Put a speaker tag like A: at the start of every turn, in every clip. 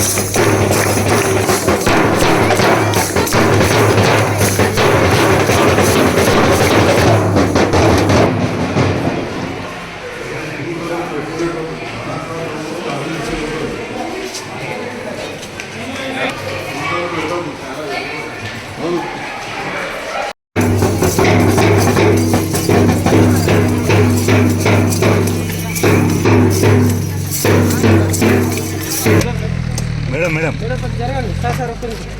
A: Thank you.
B: జరగండి sir sir ఒక్క నిమిషం.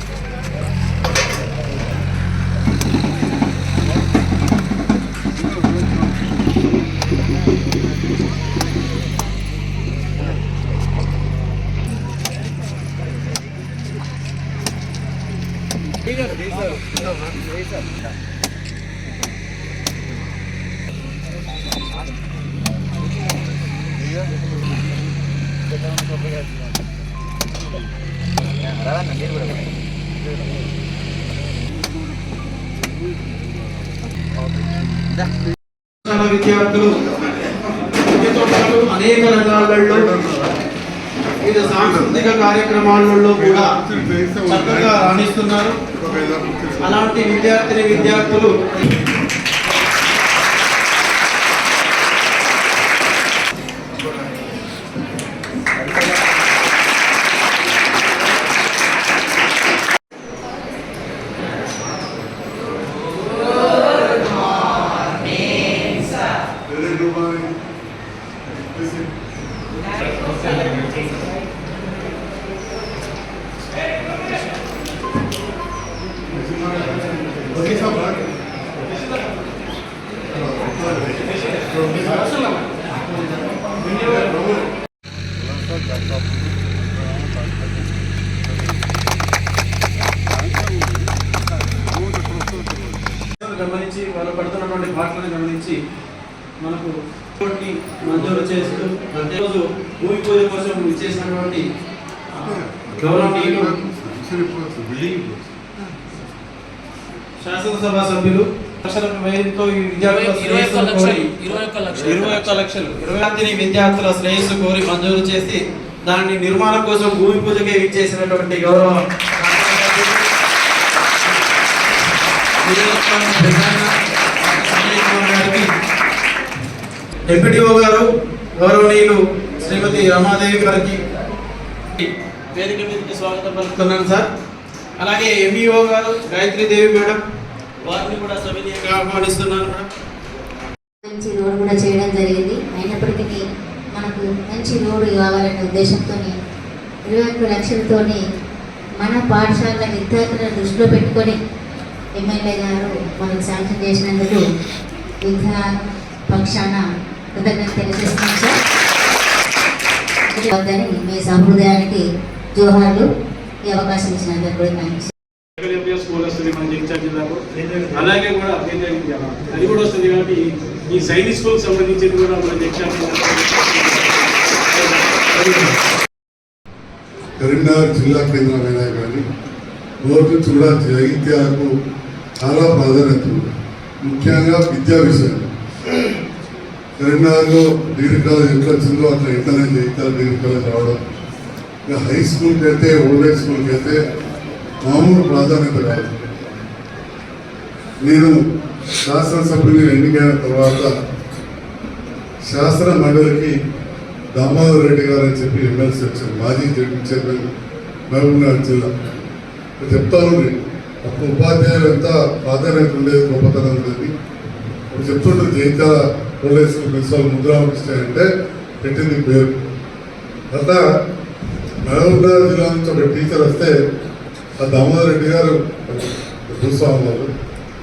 C: చాలా విద్యార్థులు విద్యతో అనేక రంగాలలో వివిధ సాంస్కృతిక కార్యక్రమాలలో కూడా చక్కగా రాణిస్తున్నారు. అలాంటి విద్యార్థిని విద్యార్థులు గమనించి వాళ్ళు పడుతున్నటువంటి పాటలను గమనించి మనకు మంజూరు చేస్తూ ప్రతిరోజు భూమి పూజ కోసం ఇచ్చేసినటువంటి గౌరవనీయులు శాసనసభ సభ్యులు
D: ఇరవై ఒక్క లక్షలు. ఇరవై
C: విద్యార్థుల శ్రేయస్సు కోరి మంజూరు చేసి దాని నిర్మాణం కోసం భూమి పూజకే ఇచ్చేసినటువంటి గౌరవ ఎంపీటీఓ గారు గౌరవనీయులు శ్రీమతి రమాదేవి గారికి వేదిక మీదకి స్వాగతం పలుకుతున్నాను సార్. అలాగే ఎంఈఓ గారు గాయత్రి దేవి మేడం వారిని కూడా సవినీయంగా ఆహ్వానిస్తున్నాను
E: మంచి రోడ్ కూడా చేయడం జరిగింది. అయినప్పటికీ మనకు మంచి రోడ్డు కావాలనే ఉద్దేశంతో ఇరవై ఒక్క లక్షలతో మన పాఠశాల విద్యార్థులను దృష్టిలో పెట్టుకొని ఎమ్మెల్యే గారు మనకు శాంక్షన్ చేసినందుకు విద్యా పక్షాన కృతజ్ఞత తెలియజేస్తున్నాం సార్. మీ సహృదయానికి జోహార్లు ఈ అవకాశం ఇచ్చినందుకు కూడా థ్యాంక్స్
F: వస్తుంది మన జగిత్యాల జిల్లాలో. అలాగే కూడా కేంద్ర విద్య అది కూడా వస్తుంది కాబట్టి ఈ సైనిక్ స్కూల్ సంబంధించింది కూడా మన జగిత్యాల
G: కరీంనగర్ జిల్లా కేంద్రమైనా కానీ రోజు నుంచి కూడా జగిత్యాలకు చాలా ప్రాధాన్యత. ఉంది ముఖ్యంగా విద్యా విషయం. కరీంనగర్లో డిగ్రీ కాలేజ్ ఎట్లా వచ్చిందో అట్లా ఇంటర్నే జగిత్యాల డిగ్రీ కాలేజ్ రావడం. ఇక హై స్కూల్కి అయితే ఓల్డ్ హై స్కూల్కి అయితే మామూలు ప్రాధాన్యత కాదు నేను శాసనసభ్యుని ఎన్నికైన తర్వాత శాసన మండలికి దామోదర్ రెడ్డి గారు అని చెప్పి ఎమ్మెల్సీ వచ్చారు. మాజీ జడ్పీ చైర్మన్ మహబూబ్నగర్ జిల్లా. చెప్తాను నేను. అప్పుడు ఉపాధ్యాయులు ఎంత ప్రాధాన్యత ఉండేది గొప్పతనం ఉండేది. ఇప్పుడు చెప్తుంటారు జైత్యాల పోలీసు ప్రిన్సిపల్ ముద్రామకృష్ణ అంటే పెట్టింది పేరు. అట్లా మహబూబ్నగర్ జిల్లా నుంచి ఒక టీచర్ వస్తే ఆ దామోదర్ రెడ్డి గారు భూస్వామి వాళ్ళు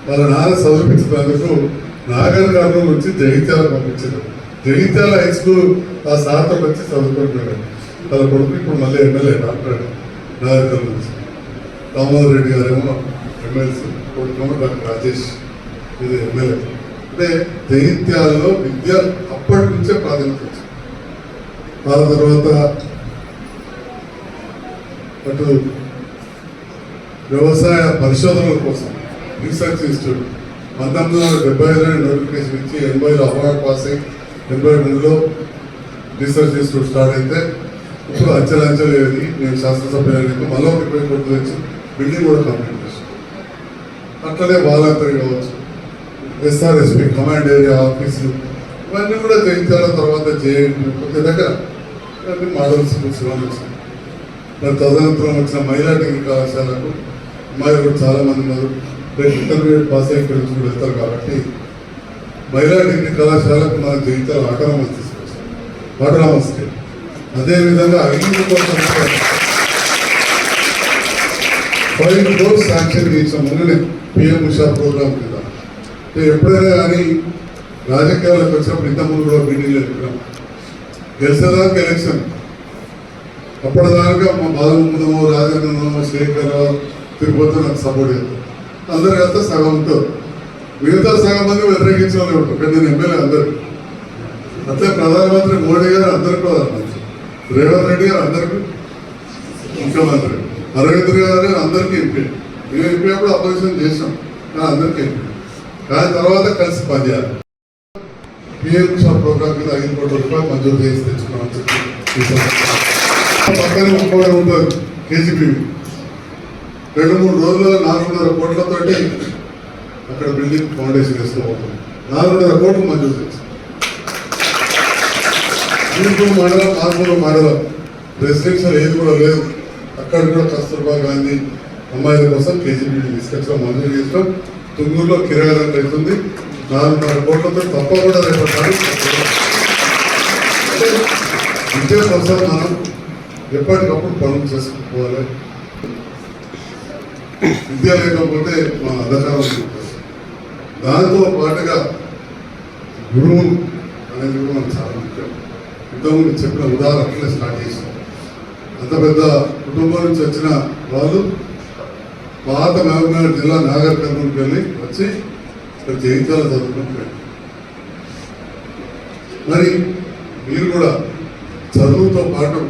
G: వాళ్ళ నాన్న చదివించినందుకు నాగర్ కర్నూలు నుంచి జగిత్యాల పంపించారు. జగిత్యాల హై స్కూల్ ఆ సార్తో వచ్చి చదువుకుంటున్నాడు. వాళ్ళ కొడుకు ఇప్పుడు మళ్ళీ ఎమ్మెల్యే డాక్టర్ నాగర్ నుంచి. దామోదర్ రెడ్డి గారేమో ఎమ్మెల్సీ కొడుకు డాక్టర్ రాజేష్ ఇది ఎమ్మెల్యే. అంటే జగిత్యాలలో విద్య అప్పటి నుంచే ప్రాధాన్యత వచ్చింది. తర్వాత అటు వ్యవసాయ పరిశోధనల కోసం రీసెర్చ్ ఇన్స్టిట్యూట్ పంతొమ్మిది వందల డెబ్బై ఐదులో నోటిఫికేషన్ ఇచ్చి ఎనభైలో అవార్డ్ పాస్ అయ్యి డెబ్బై మూడులో రీసెర్చ్ ఇన్స్టిట్యూట్ స్టార్ట్ అయితే ఇప్పుడు అంచెలు అంచెలు ఏది నేను శాసనసభ్యులు మళ్ళీ ఒక ఇరవై కోట్లు తెచ్చి బిల్డింగ్ కూడా కంప్లీట్ చేస్తాను అట్లనే వాలంటరీ కావచ్చు ఎస్ఆర్ఎస్పి కమాండ్ ఏరియా ఆఫీసులు ఇవన్నీ కూడా జయించాల తర్వాత చేయండి ప్రతి దగ్గర ఇవన్నీ మోడల్ స్కూల్స్ వచ్చినాయి మరి తదనంతరం వచ్చిన మహిళా డిగ్రీ కళాశాలకు అమ్మాయిలు కూడా చాలామంది ఉన్నారు. ఇంటర్మీడియట్ పాస్ అయిన పిల్లలు కూడా వెళ్తారు కాబట్టి మహిళా డిగ్రీ కళాశాలకు మన జీవితాలు ఆటోనమస్ తీసుకొచ్చాం ఆటోనమస్ స్టేట్ అదేవిధంగా ఐదు కోసం ఫైవ్ క్రోర్స్ శాంక్షన్ చేసిన మొన్ననే. పిఎం ఉషా ప్రోగ్రామ్ కింద ఎప్పుడైనా కానీ రాజకీయాలకు వచ్చినప్పుడు ఇంతకుముందు కూడా మీటింగ్ చెప్పినాం గెలిచేదానికి ఎలక్షన్. అప్పటిదాకా మా బాలముందమో రాజేంద్రమో శేఖర్ తిరుపతి నాకు సపోర్ట్ చేస్తారు. అందరు వెళ్తే సగం ఉంటారు మిగతా సగం మంది వ్యతిరేకించిన వాళ్ళు ఉంటారు. కానీ నేను ఎమ్మెల్యే అందరు. అట్లే ప్రధానమంత్రి మోడీ గారు అందరికీ ప్రధానమంత్రి రేవంత్ రెడ్డి గారు అందరికీ ముఖ్యమంత్రి. అరవింద్ గారు అందరికీ ఎంపీ. మేము ఎంపీ అప్పుడు అపోజిషన్ చేసాం కానీ అందరికీ ఎంపీ. కానీ తర్వాత కలిసి పనిచేయాలి. పిఎం షాప్ ప్రోగ్రామ్ కింద ఐదు కోట్ల రూపాయలు మంజూరు చేసి తెచ్చుకున్నాం పక్కనే ఇంకోటి ఉంటుంది కేజీబీ రెండు మూడు రోజుల్లో నాలుగున్నర కోట్లతోటి అక్కడ బిల్డింగ్ ఫౌండేషన్ వేసుకోబోతుంది నాలుగున్నర కోట్లు మంజూరు చేసి మండలం ఆర్మూరు మండలం రెసిడెన్షియల్ ఏది కూడా లేదు. అక్కడ కూడా కస్తూర్బా గాంధీ అమ్మాయిల కోసం కేజీబీ తీసుకొచ్చడం మంజూరు చేస్తాం తుంగూరులో కిరాయిలకు అవుతుంది. నాలుగున్నర కోట్లతో తప్పకుండా రేపు విద్యా సంస్థలు మనం ఎప్పటికప్పుడు పనులు చేసుకుపోవాలి విద్య లేకపోతే మా అధకారం దాంతో పాటుగా గురువు అనేది కూడా మనకు చాలా ముఖ్యం. ఇంతకుముందు చెప్పిన ఉదాహరణలే స్టార్ట్ చేసాం అంత పెద్ద కుటుంబం నుంచి వచ్చిన వాళ్ళు పాత మహబూబ్నగర్ జిల్లా నాగర్ కర్నూలుకి వెళ్ళి వచ్చి ఇక్కడ జయించాల చదువుకుంటున్నాడు మరి మీరు కూడా చదువుతో పాటు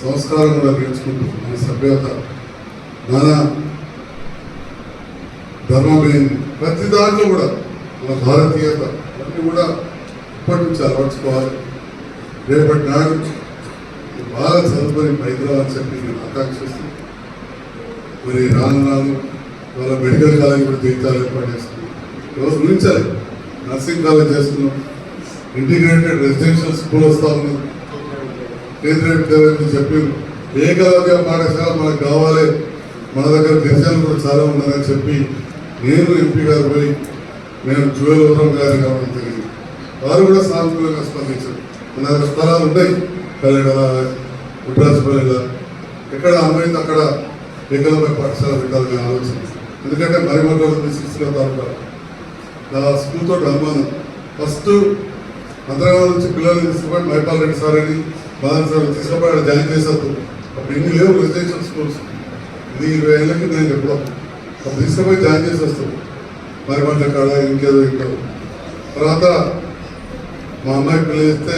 G: సంస్కారం కూడా నేర్చుకుంటూ మన సభ్యత నానా ధర్మం ప్రతి దాంట్లో కూడా మన భారతీయత అన్నీ కూడా ఇప్పటి నుంచి అలవర్చుకోవాలి. రేపటి నాడు బాగా చదువుకొని హైదరాబాద్ చెప్పి నేను ఆకాంక్షిస్తూ మరి రాను రాను వాళ్ళ మెడికల్ కాలేజ్ కూడా జీవితాలు ఏర్పాటు చేస్తున్నాం రోజు గురించాలి నర్సింగ్ కాలేజ్ చేస్తున్నాం. ఇంటిగ్రేటెడ్ రెసిడెన్షియల్ స్కూల్ వస్తా ఉన్నాం కేంద్రీయ విద్యాలయం చెప్పి ఏకలవ్య పాఠశాల మనకు కావాలి. మన దగ్గర గిరిజనులు కూడా చాలా ఉన్నారని చెప్పి నేను ఎంపీ గారు పోయి నేను జువెలవరం గారు కావడం జరిగింది. వారు కూడా సానుకూలంగా స్పందించారు. మన దగ్గర స్థలాలు ఉన్నాయి కల్లెడల ఉట్రాజపల్లిలో ఎక్కడ అమ్మాయింది అక్కడ ఏకలవ్య పాఠశాల పెట్టాలని ఆలోచన. ఎందుకంటే మరిమంటలో తీసుకొచ్చిన తాలూకా నా స్కూల్తో అనుమానం ఫస్ట్ మంత్రాలయం నుంచి పిల్లల్ని తీసుకుపోయి మైపాల్ రెడ్డి సార్ అని బాదన్ సార్ తీసుకుపోయి జాయిన్ చేశారు. అప్పుడు ఇన్ని లేవు రెసిడెన్షియల్ స్కూల్స్ ఇది ఇరవై ఏళ్ళకి నేను చెప్పడం అప్పుడు తీసుకుపోయి జాయిన్ చేసి వస్తాం మరి వంట కాడ ఇంకేదో ఇంకేదో తర్వాత మా అమ్మాయి పిల్లలు ఇస్తే